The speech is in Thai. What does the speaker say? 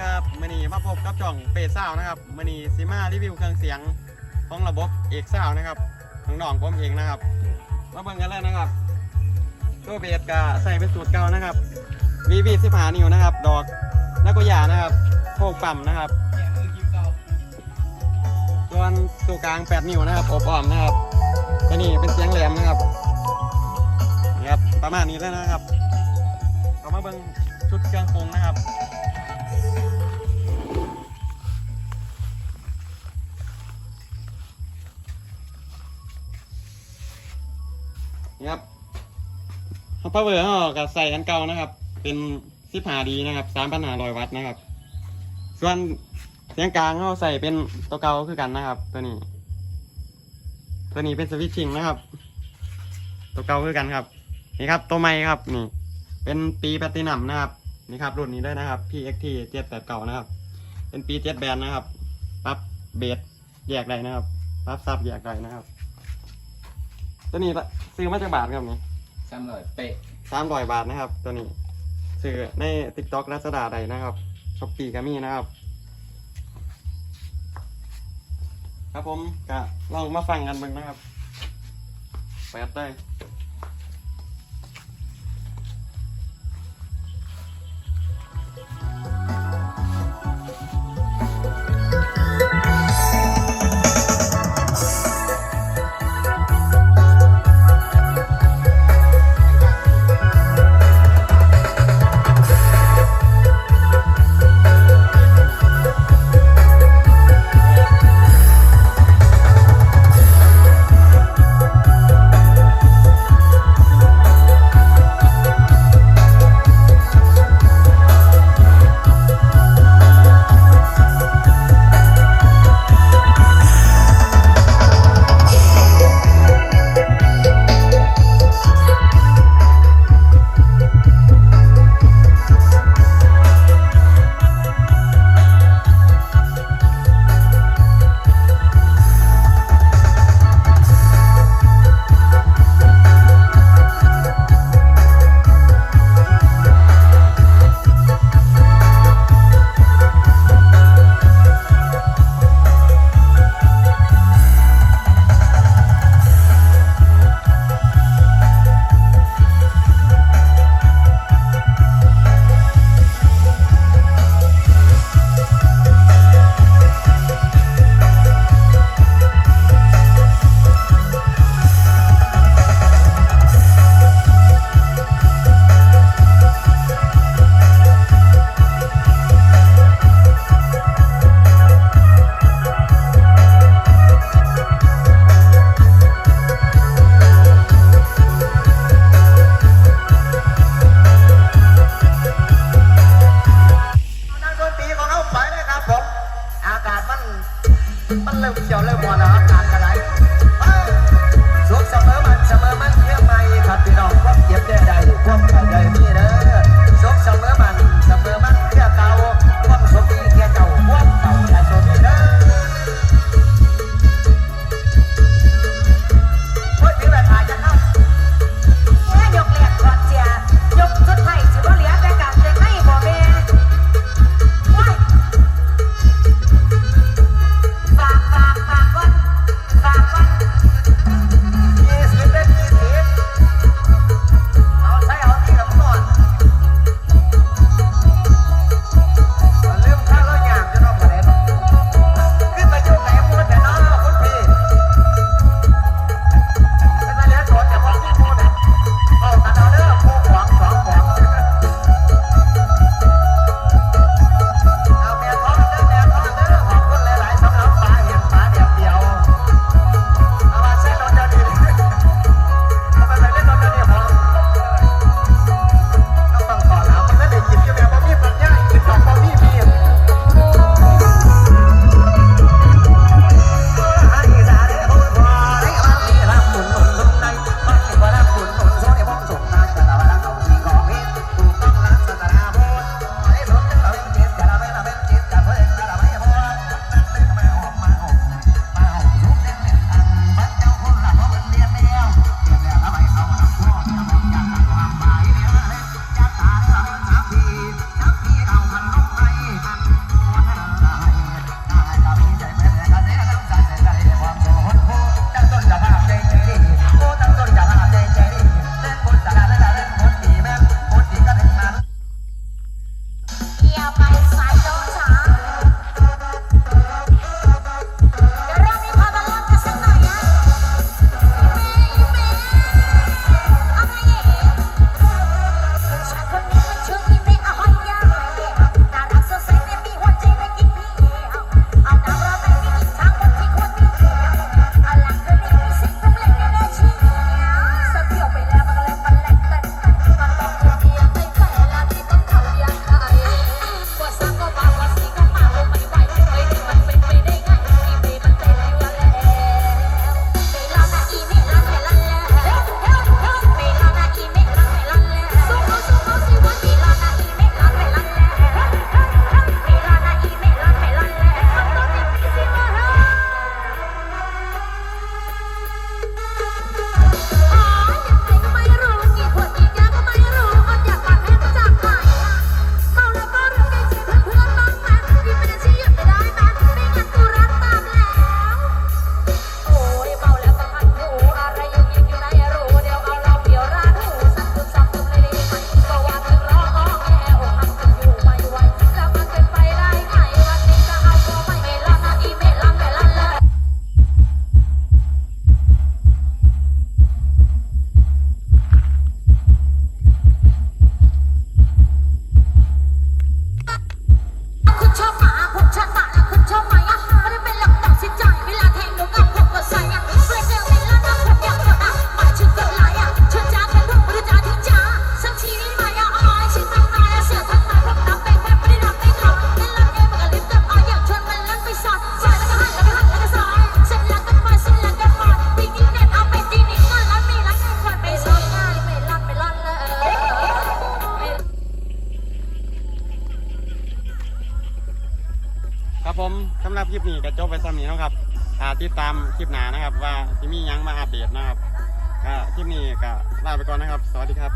ครับมื่อนี้มาพบกับจ่องเฟซซาวนะครับมื่อนี้ซิมารีวิวเครื่องเสียงของระบบเอกซาวนะครับของน้องผมเองนะครับ มาเบิ่งกันเลยนะครับตัวเบสก็ใส่เป็นสูตรเก่านะครับ VV 15นิ้วนะครับ ดอกนักกุยานะครับโคกปั๊มนะครับส่วนตัวกลาง 8 นิ้วนะครับอบอ้อมนะครับตัวนี้เป็นเสียงแหลมนะครับนี่ครับประมาณนี้แล้วนะครับเรามาเบิ่งชุดเครื่องปรุงนะครับ นี่ครับฮับเปอร์เวอร์เขาก็ใส่กันเก่านะครับ เป็นสิบหาดีนะครับสามพันหารอยวัตต์นะครับ ส่วนเสียงกลางเขาใส่เป็นตัวเก่าคือกันนะครับ ตัวนี้ ตัวนี้เป็นสวิตชิ่งนะครับ ตัวเก่าคือกันครับ นี่ครับ ตัวใหม่ครับนี่ เป็นปีแพตตินัมนะครับ นี่ครับรุ่นนี้ด้วยนะครับ PXT 7 8เก่านะครับ เป็นปี7แบนนะครับปรับเบสแยกได้นะครับปรับซับแยกได้นะครับ ตัวนี้ละซื้อมาจากบาทครับนี่สามร้อยเป๊ะสามร้อยบาทนะครับ ตัวนี้ซื้อใน TikTok รัศดาใดนะครับช้อปปี้ก็มีนะครับ ครับผมก็ลองมาฟังกันเบิ่งนะครับเปิดได้ มันเริ่มเจียวเริ่มมวนแล้วอากาศกร ชอบหมาคน ครับผมสำหรับคลิปนี้ก็จบไปสำนี้นะครับหาติดตามคลิปหนานะครับ ว่าพี่มียังมาอัปเดตนะครับคลิปนี้ก็ลาไปก่อนนะครับ สวัสดีครับ